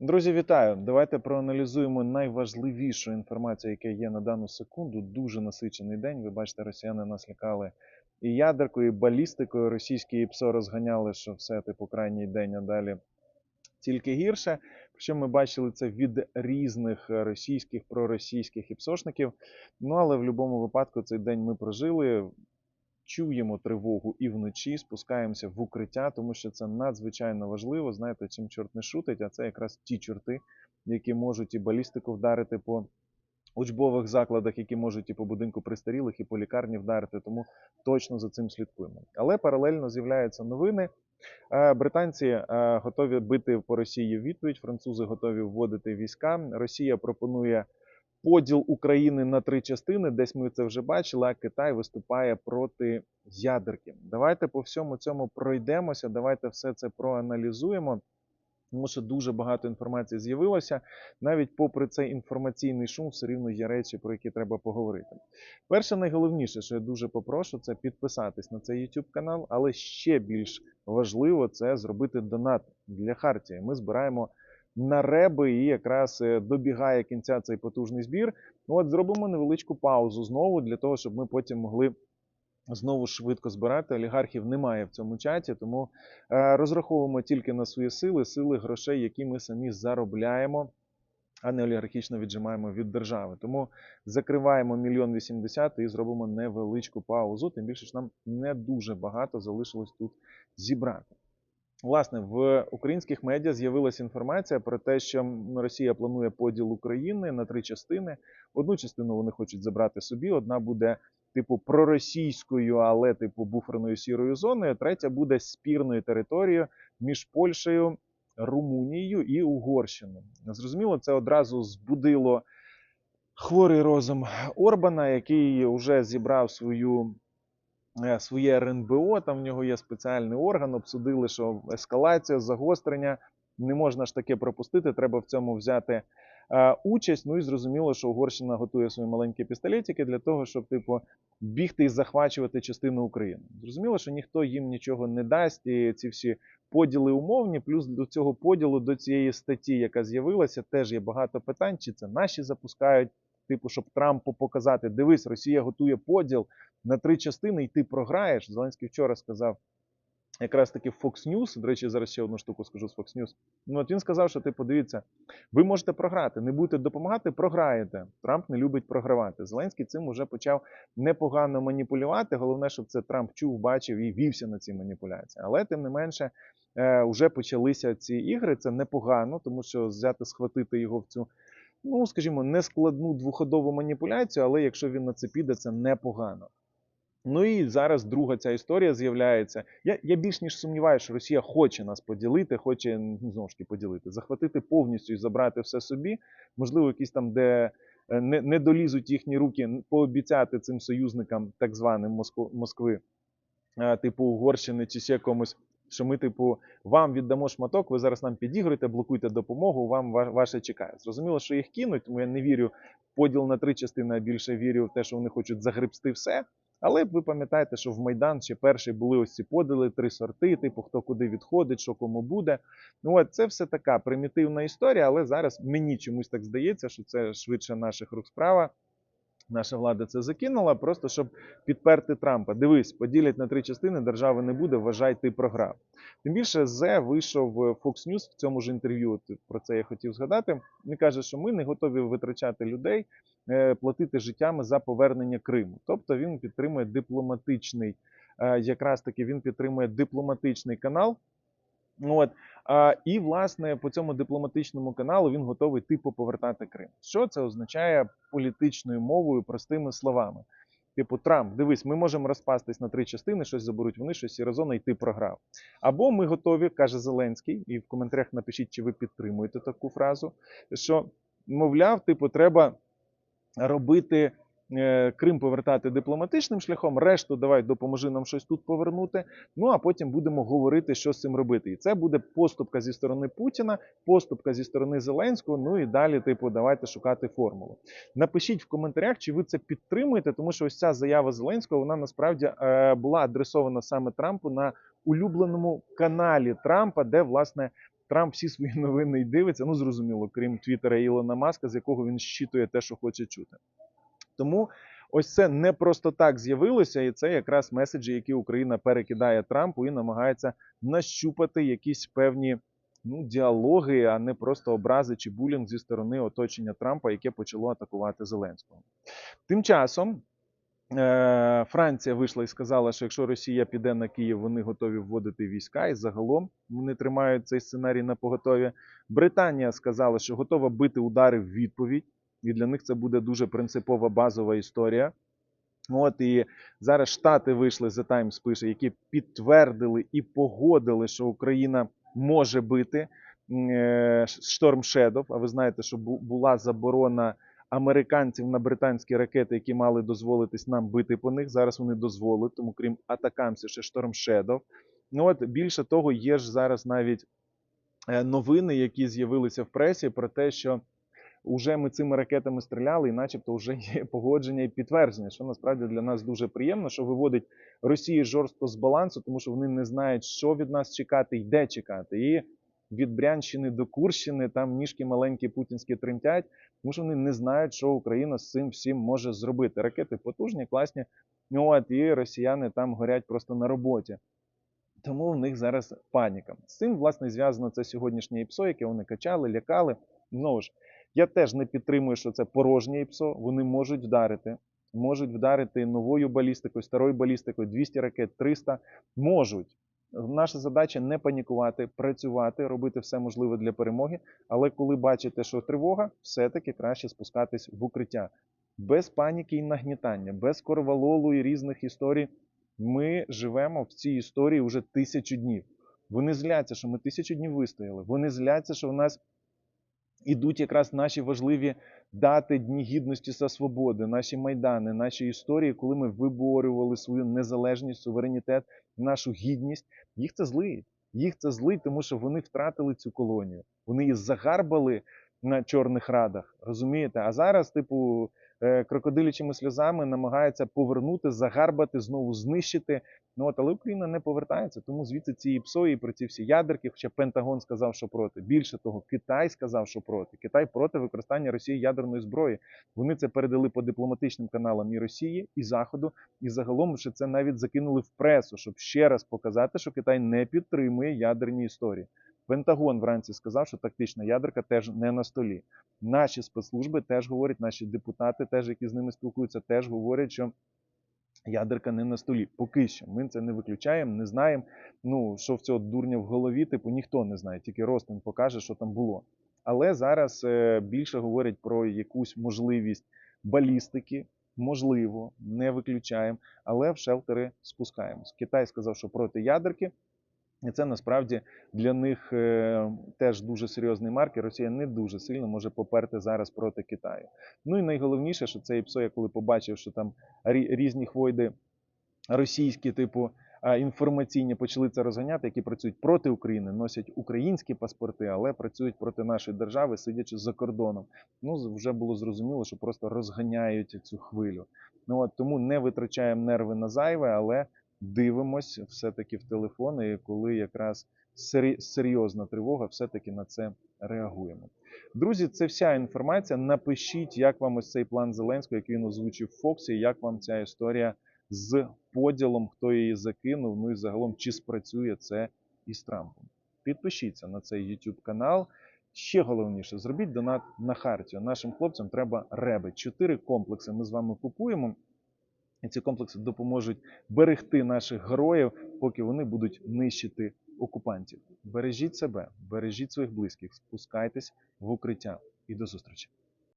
Друзі, вітаю! Давайте проаналізуємо найважливішу інформацію, яка є на дану секунду. Дуже насичений день. Ви бачите, росіяни нас лякали і ядеркою, і балістикою. Російські ІПСО розганяли, що все типу крайній день, а далі тільки гірше. Причому ми бачили це від різних російських проросійських іпсошників. Ну але в будь-якому випадку цей день ми прожили. Чуємо тривогу і вночі, спускаємося в укриття, тому що це надзвичайно важливо. Знаєте, чим чорт не шутить, а це якраз ті чорти, які можуть і балістику вдарити по учбових закладах, які можуть і по будинку пристарілих, і по лікарні вдарити. Тому точно за цим слідкуємо. Але паралельно з'являються новини. Е, Британці е, готові бити по Росії відповідь. Французи готові вводити війська. Росія пропонує поділ України на три частини. Десь ми це вже бачили. А Китай виступає проти ядерки. Давайте по всьому цьому пройдемося. Давайте все це проаналізуємо. Тому що дуже багато інформації з'явилося. Навіть попри цей інформаційний шум, все рівно є речі, про які треба поговорити. Перше, найголовніше, що я дуже попрошу, це підписатись на цей YouTube канал, але ще більш важливо це зробити донат для Хартії. Ми збираємо на реби, і якраз е, добігає кінця цей потужний збір. Ну от зробимо невеличку паузу знову для того, щоб ми потім могли. Знову швидко збирати олігархів немає в цьому чаті, тому е, розраховуємо тільки на свої сили, сили грошей, які ми самі заробляємо, а не олігархічно віджимаємо від держави. Тому закриваємо мільйон вісімдесят і зробимо невеличку паузу. Тим більше що нам не дуже багато залишилось тут зібрати. Власне, в українських медіа з'явилася інформація про те, що Росія планує поділ України на три частини. Одну частину вони хочуть забрати собі, одна буде типу проросійською, але типу буферною сірою зоною. Третя буде спірною територією між Польщею, Румунією і Угорщиною. Зрозуміло, це одразу збудило хворий розум Орбана, який вже зібрав свою. Е, Своє РНБО, там в нього є спеціальний орган, обсудили, що ескалація, загострення не можна ж таке пропустити, треба в цьому взяти е, участь. Ну і зрозуміло, що Угорщина готує свої маленькі пістолетики для того, щоб, типу, бігти і захвачувати частину України. Зрозуміло, що ніхто їм нічого не дасть, і ці всі поділи умовні. Плюс до цього поділу, до цієї статті, яка з'явилася, теж є багато питань, чи це наші запускають. Типу, щоб Трампу показати, дивись, Росія готує поділ на три частини, і ти програєш. Зеленський вчора сказав, якраз таки Fox News, до речі, зараз ще одну штуку скажу з Fox News. Ну от він сказав, що типу, дивіться, ви можете програти, не будете допомагати, програєте. Трамп не любить програвати. Зеленський цим уже почав непогано маніпулювати. Головне, щоб це Трамп чув, бачив і вівся на ці маніпуляції. Але тим не менше. е, Вже почалися ці ігри. Це непогано, тому що взяти, схватити його в цю, ну скажімо, нескладну двоходову маніпуляцію, але якщо він на це піде, це непогано. Ну і зараз друга ця історія з'являється. Я, я більш ніж сумніваюся, що Росія хоче нас поділити, хоче ну, знову ж таки поділити, захватити повністю і забрати все собі. Можливо, якісь там, де е, не, не долізуть їхні руки, пообіцяти цим союзникам, так званим Моско- Москви, е, типу Угорщини чи ще комусь. Що ми, типу, вам віддамо шматок, ви зараз нам підігруєте, блокуйте допомогу, вам ваше чекає. Зрозуміло, що їх кинуть, тому я не вірю в поділ на три частини, а більше вірю в те, що вони хочуть загребсти все. Але ви пам'ятаєте, що в Майдан ще перші були ось ці поділи, три сорти, типу хто куди відходить, що кому буде. Ну от це все така примітивна історія, але зараз мені чомусь так здається, що це швидше наших рук справа. Наша влада це закинула, просто щоб підперти Трампа. Дивись, поділять на три частини, держави не буде, вважай, ти програв. Тим більше Зе вийшов в Fox News в цьому ж інтерв'ю. Про це я хотів згадати. Він каже, що ми не готові витрачати людей, е, платити життями за повернення Криму. Тобто він підтримує дипломатичний, е, якраз таки він підтримує дипломатичний канал. От, і, власне, по цьому дипломатичному каналу він готовий типу повертати Крим. Що це означає політичною мовою, простими словами? Типу, Трамп, дивись, ми можемо розпастись на три частини, щось заберуть вони, щось сірозона, і ти програв. Або ми готові, каже Зеленський, і в коментарях напишіть, чи ви підтримуєте таку фразу, що, мовляв, типу, треба робити е, Крим повертати дипломатичним шляхом, решту давай допоможи нам щось тут повернути. Ну а потім будемо говорити, що з цим робити. І це буде поступка зі сторони Путіна, поступка зі сторони Зеленського. Ну і далі, типу, давайте шукати формулу. Напишіть в коментарях, чи ви це підтримуєте, тому що ось ця заява Зеленського вона насправді е, була адресована саме Трампу на улюбленому каналі Трампа, де власне. Трамп всі свої новини й дивиться. Ну зрозуміло, крім Твіттера Ілона Маска, з якого він щитує те, що хоче чути. Тому ось це не просто так з'явилося, і це якраз меседжі, які Україна перекидає Трампу і намагається нащупати якісь певні ну, діалоги, а не просто образи чи булінг зі сторони оточення Трампа, яке почало атакувати Зеленського. Тим часом. Е, Франція вийшла і сказала, що якщо Росія піде на Київ, вони готові вводити війська, і загалом вони тримають цей сценарій на поготові. Британія сказала, що готова бити удари в відповідь, і для них це буде дуже принципова базова історія. От і зараз Штати вийшли The Times пише, які підтвердили і погодили, що Україна може бити е, Storm Shadow. А ви знаєте, що була заборона американців на британські ракети, які мали дозволитись нам бити по них. Зараз вони дозволять, тому крім атакамсів, ще Storm Shadow. Ну от більше того, є ж зараз навіть е, новини, які з'явилися в пресі про те, що Уже ми цими ракетами стріляли, і начебто вже є погодження і підтвердження, що насправді для нас дуже приємно, що виводить Росію жорстко з балансу, тому що вони не знають, що від нас чекати і де чекати. І від Брянщини до Курщини там ніжки маленькі путінські тремтять, тому що вони не знають, що Україна з цим всім може зробити. Ракети потужні, класні. Ну от і росіяни там горять просто на роботі. Тому в них зараз паніка. З цим, власне, зв'язано це сьогоднішнє ІПСО, яке вони качали, лякали. Знову ж, я теж не підтримую, що це порожнє ІПСО. Вони можуть вдарити. Можуть вдарити новою балістикою, старою балістикою, 200 ракет, 300. Можуть. Наша задача не панікувати, працювати, робити все можливе для перемоги. Але коли бачите, що тривога, все-таки краще спускатись в укриття. Без паніки і нагнітання, без корвалолу і різних історій. Ми живемо в цій історії вже тисячу днів. Вони зляться, що ми тисячу днів вистояли. Вони зляться, що в нас ідуть якраз наші важливі дати Дні гідності та свободи, наші майдани, наші історії, коли ми виборювали свою незалежність, суверенітет, нашу гідність. Їх це злить. Їх це злить, тому що вони втратили цю колонію. Вони її загарбали на чорних радах. Розумієте? А зараз, типу, е, крокодилячими сльозами намагаються повернути, загарбати, знову знищити. Ну от, але Україна не повертається, тому звідси ці ІПСО і про ці всі ядерки, хоча Пентагон сказав, що проти. Більше того, Китай сказав, що проти. Китай проти використання Росії ядерної зброї. Вони це передали по дипломатичним каналам і Росії, і Заходу, і загалом ще це навіть закинули в пресу, щоб ще раз показати, що Китай не підтримує ядерні історії. Пентагон вранці сказав, що тактична ядерка теж не на столі. Наші спецслужби теж говорять, наші депутати, теж які з ними спілкуються, теж говорять, що ядерка не на столі. Поки що ми це не виключаємо, не знаємо. Ну що в цього дурня в голові, типу ніхто не знає, тільки Ростин покаже, що там було. Але зараз е, більше говорять про якусь можливість балістики. Можливо, не виключаємо, але в шелтери спускаємось. Китай сказав, що проти ядерки. І це насправді для них е, теж дуже серйозний маркер. Росія не дуже сильно може поперти зараз проти Китаю. Ну і найголовніше, що цей ПСО, я коли побачив, що там різні хвойди російські, типу інформаційні, почали це розганяти, які працюють проти України, носять українські паспорти, але працюють проти нашої держави, сидячи за кордоном. Ну вже було зрозуміло, що просто розганяють цю хвилю. Ну от тому не витрачаємо нерви на зайве, але дивимось все-таки в телефон, і коли якраз серйозна тривога, все-таки на це реагуємо. Друзі, це вся інформація. Напишіть, як вам ось цей план Зеленського, який він озвучив Фоксі, як вам ця історія з поділом, хто її закинув, ну і загалом чи спрацює це із Трампом. Підпишіться на цей YouTube канал. Ще головніше, зробіть донат на Хартію. Нашим хлопцям треба реби. Чотири комплекси ми з вами купуємо. І ці комплекси допоможуть берегти наших героїв, поки вони будуть нищити окупантів. Бережіть себе, бережіть своїх близьких, спускайтесь в укриття і до зустрічі.